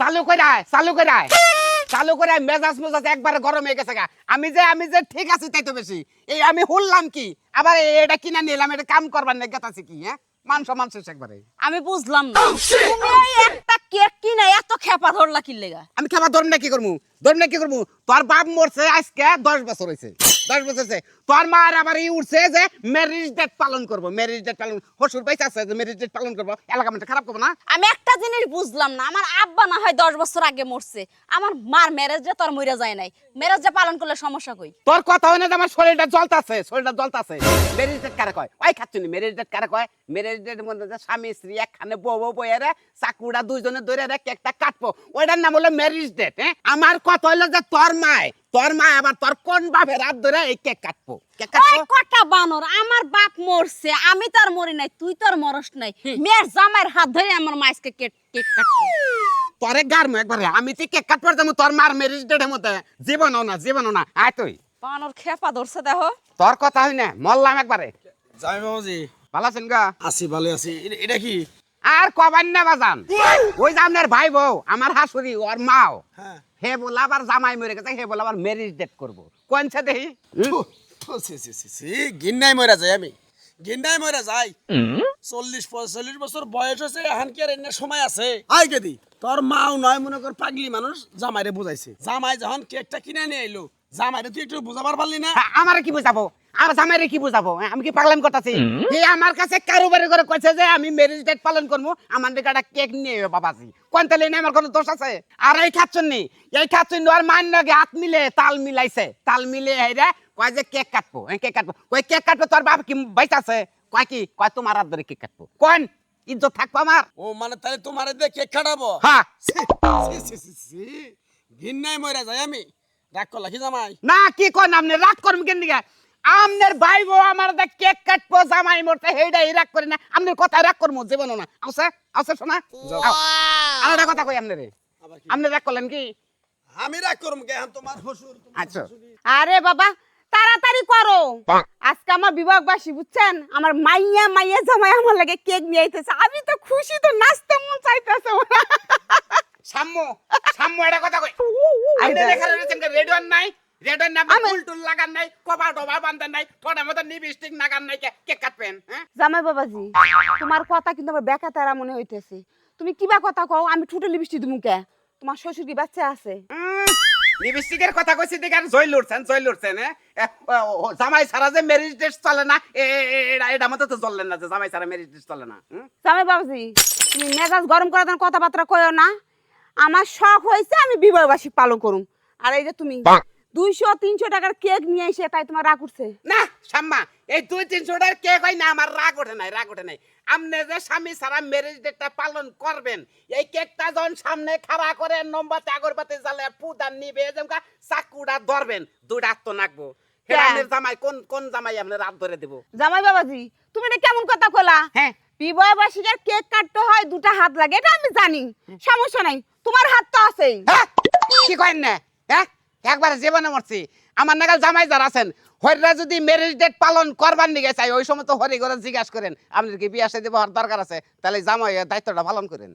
চালু করে আয় চালু করে আয়। চালু করে আয়, মেজাজ মেজাজ একবারে গরম হয়ে গেছে গা। আমি যে আমি যে ঠিক আছি তাই তো বেশি। এই আমি হুললাম কি? আবার এটা কিনা নিলাম এটা কাম করবার না গেতাছি কি হ্যাঁ? মান সম্মান শেষ একবারে। আমি বুঝলাম না। তুমি একটা কেক কিনে এত খেপা ধরলা কি লেগা আমি খাবার ধরুন না কি করব ধরুন না কি করব তোর বাপ মরছে আজকে দশ বছর হয়েছে দশ বছর হয়েছে তোর মা আর আবার এই উঠছে যে ম্যারেজ ডেট পালন করব ম্যারেজ ডেট পালন হসুর পয়সা আছে যে ম্যারেজ ডেট পালন করব এলাকা মানুষ খারাপ করব না? আমি একটা জিনিস বুঝলাম না আমার আব্বা না হয় দশ বছর আগে মরছে আমার মার ম্যারেজ যে তোর মরে যায় নাই। ম্যারেজ যে পালন করলে সমস্যা কই? তোর কথা হয় না যে আমার শরীরটা জ্বলতাছে শরীরটা জ্বলতাছে। ম্যারেজ ডেট কারে কয়? ওই খাচ্ছুনি ম্যারেজ ডেট কারে কয়? ম্যারেজ ডেট মধ্যে যে স্বামী স্ত্রী একখানে বউ বউ বইয়ে রে চাকুটা দুইজনে ধরে রে কেকটা কাটবো। ওইটার নাম হলো ম্যারেজ ডেট হ্যাঁ? আমার কথা হলো যে তোর মায় তোর মা আবার তোর কোন বাপের হাত ধরে এই কেক কাটবো? কেক কাটবো? কটা বানর আমার বাপ মরছে আমি তার মরি নাই তুই তোর মরস নাই। মেয়ের জামাইয়ের হাত ধরে আমার মাইসকে কেক কেক কাটতো তোরে গারমো একবারে আমি তুই কেক কাটবার যাব তোর মার ম্যারেজ ডেটের মধ্যে। জীবনও না জীবনও না আয় তুই। বানর খেপা ধরছে দেখো। তোর কথা হই না মরলাম একবারে। যাই বাবাজি ভালো আছেন গা? আছি ভালো আছি। এটা কি? আর কবান না বাজান। ওই যে আপনার ভাই বউ আমার হাসুরি ওর মাও। হ্যাঁ। হে বলে আবার জামাই মরে গেছে হে বলে আবার ম্যারেজ ডেট করব। কোনছে সি, গিন্নাই মরা যাই আমি। গিন্নাই মরা যাই চল্লিশ পঁয়তাল্লিশ বছর বয়স হয়েছে এখন কি আর এনে সময় আছে? আই কেদি তোর মাও নয় মনে কর পাগলি মানুষ জামাইরে বুঝাইছে। জামাই যখন কেকটা কিনে নিয়ে এলো জামাইরে তুই একটু বুঝাবার পারলি না? আমারে কি বুঝাবো? আর জামাইরে কি বুঝাবো? হ্যাঁ, আমি কি পাগলাম করতেছি? আমার কাছে কারোবারি করে কইছে যে আমি ম্যারেজ ডেট পালন করব আমার দিকে একটা কেক নিয়ে বাবাজি। কোন তালে আমার কোনো দোষ আছে? আর এই খাচ্ছন নি এই খাচ্ছন আর মান নাকি হাত মিলে তাল মিলাইছে। তাল মিলে হেরে কয় যে কেক কাটবো কেক কাটবো। কই কেক কাটবো তোর বাপ কি বাইস আছে কয় কি? কয় তোমার হাত ধরে কেক কাটবো। কোন? ইজ্জত থাকব আমার। ও মানে তাহলে তোমার দিয়ে কেক কাটাবো? হ্যাঁ। ঘিন্নাই মরা যাই আমি। রাগ করলা কি জামাই? না কি কোন আপনি রাগ করবেন কেন দিকে আমনের ভাই বউ আমার দা কেক কাটবো জামাই মরতে হেইডা রাগ করি না। আমনের কথা রাগ করব জীবনও না। আছে আছে শোনা। আর একটা কথা কই আমনের? আবার কি? আপনি রাগ করলেন কি? আমি রাগ করম কে? তোমার শ্বশুর আচ্ছা। আরে বাবা তাড়াতাড়ি করো। আজকে আমার বিভাগবাসী বুঝছেন? আমার মাইয়া মাইয়া জামাই আমার লাগে কেক নিয়ে আইতেছে। আমি তো খুশি তো নাচতে মন চাইতেছে সাম্মু সাম্মু একটা কথা কই আপনি এখানে রয়েছেন রেডিও নাই রেডিও ফুল টুল লাগান নাই কবা ডবা বান্ধেন নাই ঠোঁটের মতো লিপস্টিক লাগান নাই কে- কাটবেন হ্যাঁ? জামাই বাবাজি তোমার কথা কিন্তু আমার বেকা তারা মনে হইতেছে। তুমি কিবা কথা কও আমি ঠুটে লিপস্টিক দিমু কে? তোমার শ্বশুর কি বাচ্চা আছে? লিপস্টিকের কথা কইছি দেখে জয় লড়ছেন জয় লড়ছেন হ্যাঁ? জামাই যে ম্যারেজ ডেট চলে না এটা এটা মতো তো চললেন না যে জামাই ছাড়া ম্যারেজ ডেট চলে না জামাই বাবাজি তুমি মেজাজ গরম করার জন্য কথাবার্তা কইও না। আমার শখ হয়েছে আমি বিবাহবাসী পালন করুম। আর এই যে তুমি দুইশো তিনশো টাকার কেক নিয়ে এসে তাই তোমার রাগ উঠছে। না শাম্মা এই দুই তিনশো টাকার কেক হয় না আমার রাগ ওঠে নাই রাগ ওঠে নাই। আপনি যে স্বামী ছাড়া ম্যারেজ ডেটটা পালন করবেন এই কেকটা যখন সামনে খাড়া করে নম্বরতে আগরবাতি জ্বালে পুদান নিবে যেমন চাকুটা ধরবেন হাত তো নাকবো। হ্যাঁ। জামাই কোন কোন জামাই আপনার হাত ধরে দেবো? জামাই বাবাজি তুমি এটা কেমন কথা কলা হ্যাঁ। বিবাহ বার্ষিকের কেক কাটতে হয় দুটা হাত লাগে এটা আমি জানি সমস্যা নাই তোমার হাত তো আছেই। হ্যাঁ? কি করেন না? হ্যাঁ? একবার জীবনে মরছি। আমার নাগাল জামাই যারা আছেন। হরিরা যদি ম্যারেজ ডেট পালন করবার নিগে চাই ওই সময় তো হরি করে জিজ্ঞাসা করেন, আপনার কি বিয়া সাথে দরকার আছে? তাহলে জামাই দায়িত্বটা পালন করেন।